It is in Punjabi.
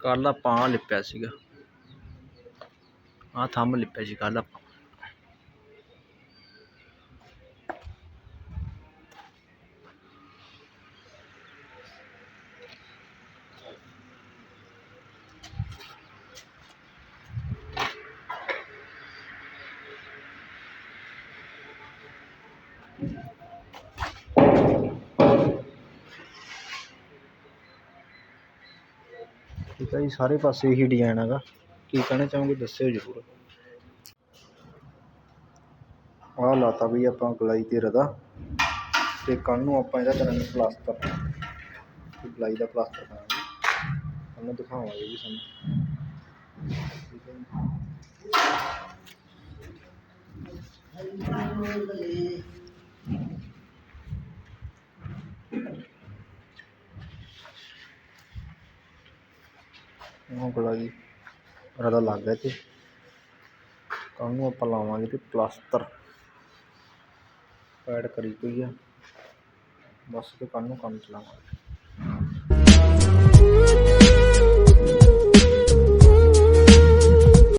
ਕੱਲ ਆਪਾਂ ਆਹ ਲਿਪਿਆ ਸੀਗਾ ਆਹ ਥੰਮ ਲਿਪਿਆ ਸੀ ਕੱਲ ਆਪਾਂ ਠੀਕ ਹੈ ਜੀ, ਸਾਰੇ ਪਾਸੇ ਇਹੀ ਡਿਜ਼ਾਈਨ ਹੈਗਾ। ਕੀ ਕਹਿਣਾ ਚਾਹੋਗੇ, ਦੱਸਿਓ ਜ਼ਰੂਰ। ਆਹ ਲਾਤਾ ਵੀ ਆਪਾਂ ਗਲਾਈ ਤੇ ਰਦਾ। ਤੇ ਕੱਲ ਨੂੰ ਆਪਾਂ ਇਹਦਾ ਕਰਾਂਗੇ ਪਲਾਸਟਰ ਤੇ ਗਲਾਈ ਦਾ ਪਲਾਸਟਰ ਕਰਾਂਗੇ। ਤੁਹਾਨੂੰ ਦਿਖਾਵਾਂਗੇ ਜੀ ਸਾਨੂੰ। ਠੀਕ ਹੈ ਜੀ ਉਹ ਗਲਾਈ ਰਦਾ ਲੱਗ ਗਿਆ ਤੇ ਕੱਲ ਨੂੰ ਆਪਾਂ ਲਾਵਾਂਗੇ ਤੇ ਪਲਾਸਟਰ। ਪੈਡ ਕਰੀ ਪਈ ਆ। ਬਸ ਤੇ ਕੱਲ ਨੂੰ ਕੰਮ ਚਲਾਵਾਂਗੇ।